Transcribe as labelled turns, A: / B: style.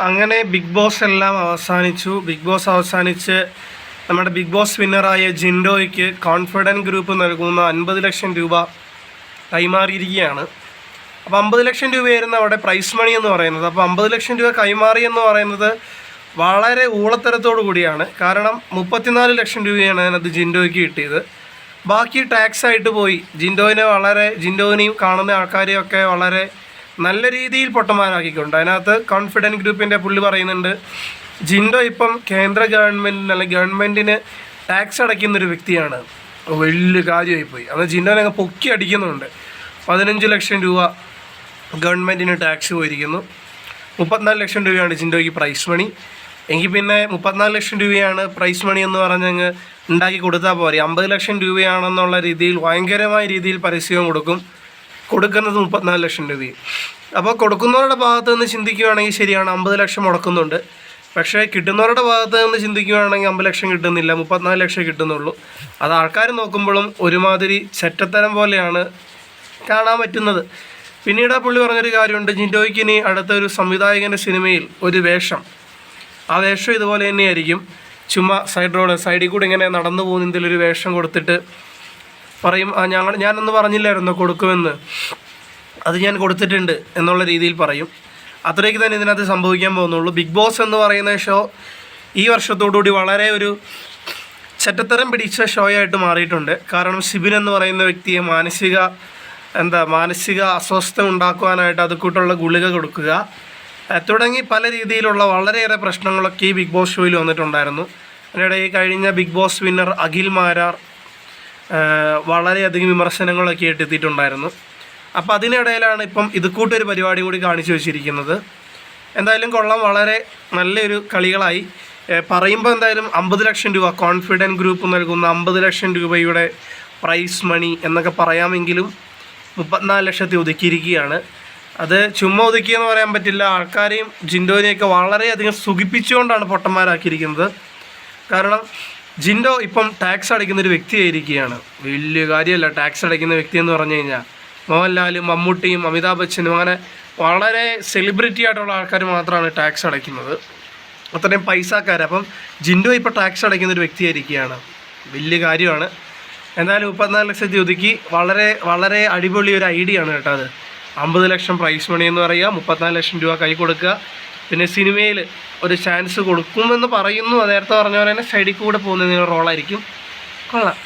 A: അങ്ങനെ big boss എല്ലാം അവസാനിച്ചു. ബിഗ് ബോസ് അവസാനിച്ച് നമ്മുടെ ബിഗ് ബോസ് വിന്നറായ ജിൻഡോയ്ക്ക് കോൺഫിഡന്റ് ഗ്രൂപ്പ് നൽകുന്ന അൻപത് ലക്ഷം രൂപ കൈമാറിയിരിക്കുകയാണ്. അപ്പോൾ അമ്പത് ലക്ഷം രൂപയായിരുന്നു അവിടെ പ്രൈസ് മണി എന്ന് പറയുന്നത്. അപ്പോൾ അമ്പത് ലക്ഷം രൂപ കൈമാറി എന്ന് പറയുന്നത് വളരെ ഊളത്തരത്തോടു കൂടിയാണ്. കാരണം മുപ്പത്തിനാല് ലക്ഷം രൂപയാണ് അതിനകത്ത് ജിൻഡോയ്ക്ക് കിട്ടിയത്. ബാക്കി ടാക്സ് ആയിട്ട് പോയി. ജിൻഡോയിനെ വളരെ ജിൻഡോയിനെയും കാണുന്ന ആൾക്കാരെയൊക്കെ വളരെ നല്ല രീതിയിൽ പൊട്ടന്മാരാക്കിക്കൊണ്ട് അതിനകത്ത് കോൺഫിഡന്റ് ഗ്രൂപ്പിന്റെ പുള്ളി പറയുന്നുണ്ട് ജിൻഡോ ഇപ്പം കേന്ദ്ര ഗവൺമെന്റിന് അല്ലെങ്കിൽ ഗവൺമെന്റിന് ടാക്സ് അടയ്ക്കുന്ന ഒരു വ്യക്തിയാണ്. വലിയ കാര്യമായി പോയി അത് ജിൻഡോനെ അങ്ങ് പൊക്കി അടിക്കുന്നുണ്ട്. പതിനഞ്ച് ലക്ഷം രൂപ ഗവൺമെന്റിന് ടാക്സ് പോയിരിക്കുന്നു. മുപ്പത്തിനാല് ലക്ഷം രൂപയാണ് ജിൻഡോയ്ക്ക് പ്രൈസ് മണി എങ്കിൽ പിന്നെ മുപ്പത്തിനാല് ലക്ഷം രൂപയാണ് പ്രൈസ് മണി എന്ന് പറഞ്ഞങ്ങ് ഉണ്ടാക്കി കൊടുത്താൽ പോരെ. അമ്പത് ലക്ഷം രൂപയാണെന്നുള്ള രീതിയിൽ ഭയങ്കരമായ രീതിയിൽ പരസ്യവും കൊടുക്കും. കൊടുക്കുന്നത് മുപ്പത്തിനാല് ലക്ഷം രൂപയും അപ്പോൾ കൊടുക്കുന്നവരുടെ ഭാഗത്ത് നിന്ന് ചിന്തിക്കുകയാണെങ്കിൽ ശരിയാണ് അമ്പത് ലക്ഷം മുടക്കുന്നുണ്ട്. പക്ഷേ കിട്ടുന്നവരുടെ ഭാഗത്ത് നിന്ന് ചിന്തിക്കുകയാണെങ്കിൽ അമ്പത് ലക്ഷം കിട്ടുന്നില്ല മുപ്പത്തിനാല് ലക്ഷം കിട്ടുന്നുള്ളൂ. അത് ആൾക്കാർ നോക്കുമ്പോഴും ഒരുമാതിരി ചെറ്റത്തരം പോലെയാണ് കാണാൻ പറ്റുന്നത്. പിന്നീട് ആ പുള്ളി പറഞ്ഞൊരു കാര്യമുണ്ട് ജിൻഡോയ്ക്ക് ഇനി അടുത്ത ഒരു സംവിധായകന്റെ സിനിമയിൽ ഒരു വേഷം. ആ വേഷം ഇതുപോലെ തന്നെയായിരിക്കും. ചുമ്മാ സൈഡ് റോഡ് സൈഡിൽ കൂടി ഇങ്ങനെ നടന്നു പോകുന്ന എന്തെങ്കിലും ഒരു വേഷം കൊടുത്തിട്ട് പറയും "ആ, ഞങ്ങൾ ഞാനൊന്ന് പറഞ്ഞില്ലായിരുന്നു കൊടുക്കുമെന്ന്? അത് ഞാൻ കൊടുത്തിട്ടുണ്ട് എന്നുള്ള രീതിയിൽ പറയും. അത്രയ്ക്ക് തന്നെ ഇതിനകത്ത് സംഭവിക്കാൻ പോകുന്നുള്ളൂ. ബിഗ് ബോസ് എന്ന് പറയുന്ന ഷോ ഈ വർഷത്തോടുകൂടി വളരെ ഒരു ചെറ്റത്തരം പിടിച്ച ഷോയായിട്ട് മാറിയിട്ടുണ്ട്. കാരണം സിബിൻ എന്ന് പറയുന്ന വ്യക്തിയെ മാനസിക എന്താ മാനസിക അസ്വസ്ഥ ഉണ്ടാക്കുവാനായിട്ട് അത് കൂട്ടുള്ള ഗുളിക കൊടുക്കുക തുടങ്ങി പല രീതിയിലുള്ള വളരെയേറെ പ്രശ്നങ്ങളൊക്കെ ഈ ബിഗ് ബോസ് ഷോയിൽ വന്നിട്ടുണ്ടായിരുന്നു. അതിനിടയിൽ കഴിഞ്ഞ Big Boss winner Akhil Marar വളരെയധികം വിമർശനങ്ങളൊക്കെ എത്തിയിട്ടുണ്ടായിരുന്നു അപ്പോൾ അതിനിടയിലാണ് ഇപ്പം ഇത് കൂട്ടൊരു പരിപാടി കൂടി കാണിച്ചു വെച്ചിരിക്കുന്നത്. എന്തായാലും കൊള്ളം വളരെ നല്ലൊരു കളികളായി. പറയുമ്പോൾ എന്തായാലും അമ്പത് ലക്ഷം രൂപ കോൺഫിഡന്റ് ഗ്രൂപ്പ് നൽകുന്ന അമ്പത് ലക്ഷം രൂപയുടെ പ്രൈസ് മണി എന്നൊക്കെ പറയാമെങ്കിലും മുപ്പത്തിനാല് ലക്ഷത്തി ഒതുക്കിയിരിക്കുകയാണ്. അത് ചുമ്മാ ഒതുക്കിയെന്ന് പറയാൻ പറ്റില്ല. ആൾക്കാരെയും ജിൻഡോനെയൊക്കെ വളരെയധികം സുഖിപ്പിച്ചുകൊണ്ടാണ് പൊട്ടന്മാരാക്കിയിരിക്കുന്നത്. കാരണം ജിൻഡോ ഇപ്പം ടാക്സ് അടയ്ക്കുന്ന ഒരു വ്യക്തിയായിരിക്കുകയാണ്. വലിയ കാര്യമല്ല ടാക്സ് അടയ്ക്കുന്ന വ്യക്തി എന്ന് പറഞ്ഞു കഴിഞ്ഞാൽ മോഹൻലാലും മമ്മൂട്ടിയും അമിതാഭ് ബച്ചനും അങ്ങനെ വളരെ സെലിബ്രിറ്റി ആയിട്ടുള്ള ആൾക്കാർ മാത്രമാണ് ടാക്സ് അടയ്ക്കുന്നത്. അത്രയും പൈസക്കാർ അപ്പം ജിൻഡോ ഇപ്പോൾ ടാക്സ് അടയ്ക്കുന്ന ഒരു വ്യക്തിയായിരിക്കുകയാണ്. വലിയ കാര്യമാണ്. എന്തായാലും മുപ്പത്തിനാല് ലക്ഷത്തി ഒതുക്കി വളരെ വളരെ അടിപൊളി ഒരു ഐഡിയ ആണ് കേട്ടോ അത്. അമ്പത് ലക്ഷം പ്രൈസ് മണി എന്ന് പറയുക മുപ്പത്തിനാല് ലക്ഷം രൂപ കൈ കൊടുക്കുക. പിന്നെ സിനിമയിൽ ഒരു ചാൻസ് കൊടുക്കുമെന്ന് പറയുന്നു. നേരത്തെ പറഞ്ഞ പോലെ തന്നെ സൈഡിൽ കൂടെ പോകുന്ന റോളായിരിക്കും കൊള്ളാം.